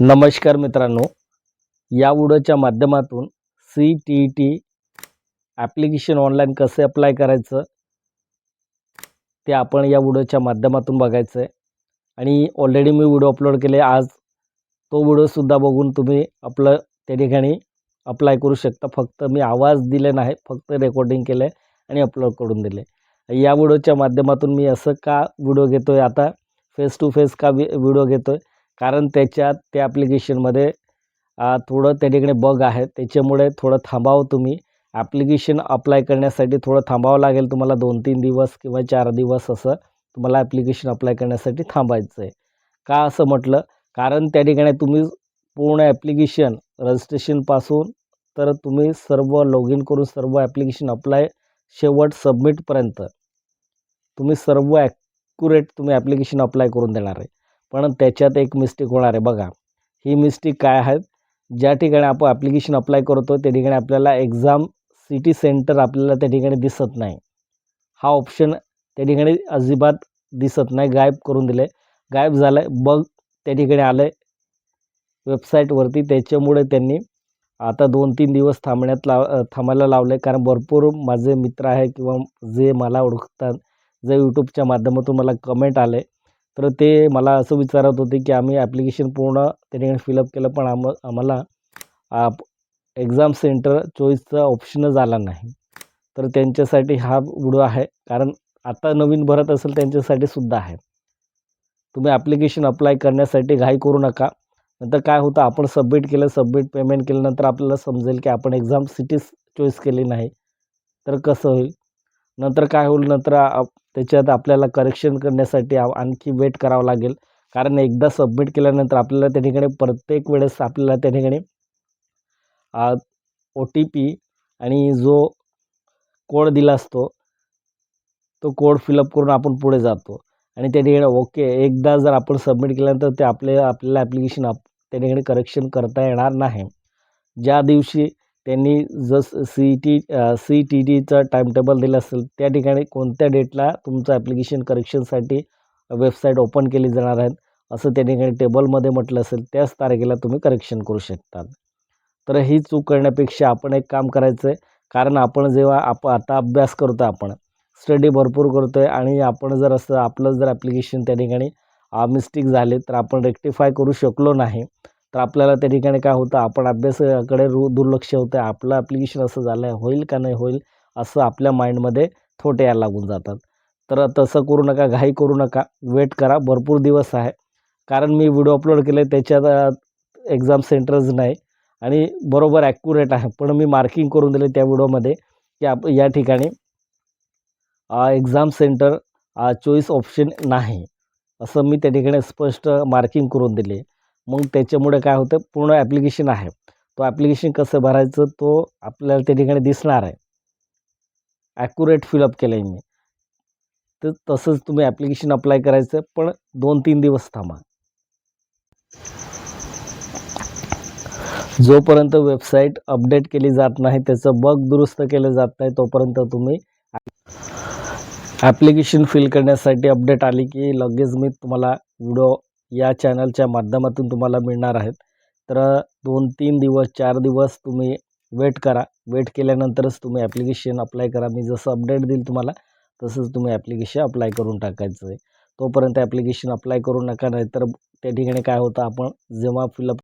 नमस्कार मित्रांनो. या व्हिडिओच्या माध्यमातून C T T application online कसे अप्लाय करायचं ते आपण या व्हिडिओच्या माध्यमातून बघायचं आहे आणि ऑलरेडी मी व्हिडिओ अपलोड केले आज तो व्हिडिओसुद्धा बघून तुम्ही आपलं त्या ठिकाणी अप्लाय करू शकता. फक्त मी आवाज दिले नाही फक्त रेकॉर्डिंग केलं आहे आणि अपलोड करून दिले. या व्हिडिओच्या माध्यमातून मी असं का व्हिडिओ घेतो आहे आता फेस टू फेस का वि व्हिडिओ घेतो आहे कारण त्याच्यात त्या ॲप्लिकेशनमध्ये थोडं त्या ठिकाणी बग आहे. त्याच्यामुळे थोडं थांबावं तुम्ही. ॲप्लिकेशन अप्लाय करण्यासाठी थोडं थांबावं लागेल तुम्हाला. दोन तीन दिवस किंवा चार दिवस असं तुम्हाला ॲप्लिकेशन अप्लाय करण्यासाठी थांबायचं आहे. का असं म्हटलं? कारण त्या ठिकाणी तुम्ही पूर्ण ॲप्लिकेशन रजिस्ट्रेशनपासून तर तुम्ही सर्व लॉग इन करून सर्व ॲप्लिकेशन अप्लाय शेवट सबमिटपर्यंत तुम्ही सर्व ॲक्युरेट तुम्ही ॲप्लिकेशन अप्लाय करून देणार आहे. पण त्याच्यात एक मिस्टेक होणार आहे. बघा ही मिस्टेक काय आहे ज्या ठिकाणी आपण ॲप्लिकेशन अप्लाय करतो त्या ठिकाणी आपल्याला एक्झाम सिटी सेंटर आपल्याला त्या ठिकाणी दिसत नाही. हा ऑप्शन त्या ठिकाणी अजिबात दिसत नाही. गायब करून दिले गायब झालं आहे बग त्या ठिकाणी आलं आहे वेबसाईटवरती त्याच्यामुळे त्यांनी आता दोन तीन दिवस थांबण्यात लाव थांबायला लावलं आहे कारण भरपूर माझे मित्र आहे किंवा जे मला ओळखतात जे यूट्यूबच्या माध्यमातून मला कमेंट आले तर ते मला असं विचारत होते की आम्ही ॲप्लिकेशन पूर्ण त्या ठिकाणी फिलअप केलं पण आम आम्हाला एक्झाम सेंटर चॉईसचा ऑप्शनच आला नाही. तर त्यांच्यासाठी हा व्हिडिओ आहे कारण आता नवीन भरत असेल त्यांच्यासाठी सुद्धा आहे. तुम्ही ॲप्लिकेशन अप्लाय करण्यासाठी घाई करू नका. नंतर काय होतं आपण सबमिट केलं सबमिट पेमेंट केल्यानंतर आपल्याला समजेल की आपण एक्झाम सिटीज चॉईस केली नाही. तर कसं होईल? नंतर काय होईल? नंतर त्याच्यात आपल्याला करेक्शन करण्यासाठी आणखी वेट करावं लागेल. कारण एकदा सबमिट केल्यानंतर आपल्याला त्या ठिकाणी प्रत्येक वेळेस आपल्याला त्या ठिकाणी ओ टी पी आणि जो कोड दिला असतो तो कोड फिलअप करून आपण पुढे जातो. आणि त्या ठिकाणी ओके एकदा जर आपण सबमिट केल्यानंतर ते आपले आपल्याला ॲप्लिकेशन आप त्या ठिकाणी करेक्शन करता येणार नाही. ज्या दिवशी त्यांनी जस सी टी सी टी टीचं टाईमटेबल दिला असेल त्या ठिकाणी कोणत्या डेटला तुमचं ॲप्लिकेशन करेक्शनसाठी वेबसाईट ओपन केली जाणार आहेत असं त्या ठिकाणी टेबलमध्ये म्हटलं असेल त्याच तारखेला तुम्ही करेक्शन करू शकतात तर ही चूक करण्यापेक्षा आपण एक काम करायचं आहे कारण आपण जेव्हा आप आता अभ्यास करतो आपण स्टडी भरपूर करतो आहे आणि आपण जर असं आपलं जर ॲप्लिकेशन त्या ठिकाणी मिस्टेक झाले तर आपण रेक्टिफाय करू शकलो नाही. तर आपल्याला त्या ठिकाणी काय होतं आपण अभ्यासाकडे रु दुर्लक्ष होतं आपलं ॲप्लिकेशन असं झालं आहे होईल का नाही होईल असं आपल्या माइंडमध्ये थोटे यायला लागून जातात. तर तसं करू नका घाई करू नका. वेट करा. भरपूर दिवस आहे. कारण मी व्हिडिओ अपलोड केले त्याच्यात एक्झाम सेंटर्स नाही. आणि बरोबर ॲक्युरेट आहे. पण मी मार्किंग करून दिले त्या व्हिडिओमध्ये की आप या ठिकाणी एक्झाम सेंटर चॉईस ऑप्शन नाही. असं मी त्या ठिकाणी स्पष्ट मार्किंग करून दिले मग त्याच्यामुळे काय होतं पूर्ण ॲप्लिकेशन आहे. तो ॲप्लिकेशन कसं भरायचं तो आपल्याला त्या ठिकाणी दिसणार आहे. ॲक्युरेट फिलअप केलं आहे मी. तर तसंच तुम्ही ॲप्लिकेशन अप्लाय करायचं पण दोन तीन दिवस थांबा. जोपर्यंत वेबसाईट अपडेट केली जात नाही त्याचं बग दुरुस्त केलं जात नाही तोपर्यंत तुम्ही ॲप्लिकेशन फिल करण्यासाठी अपडेट आली की लगेच मी तुम्हाला व्हिडिओ या चॅनलच्या माध्यमातून तुम्हाला मिळणार आहेत. तर दोन तीन दिवस चार दिवस तुम्ही वेट करा. वेट केल्यानंतरच तुम्ही ॲप्लिकेशन अप्लाय करा. मी जसं अपडेट देईल तुम्हाला तसंच तुम्ही ॲप्लिकेशन अप्लाय करून टाकायचं आहे. तोपर्यंत ॲप्लिकेशन अप्लाय करू नका नाहीतर त्या ठिकाणी काय होतं आपण जेव्हा फिलअप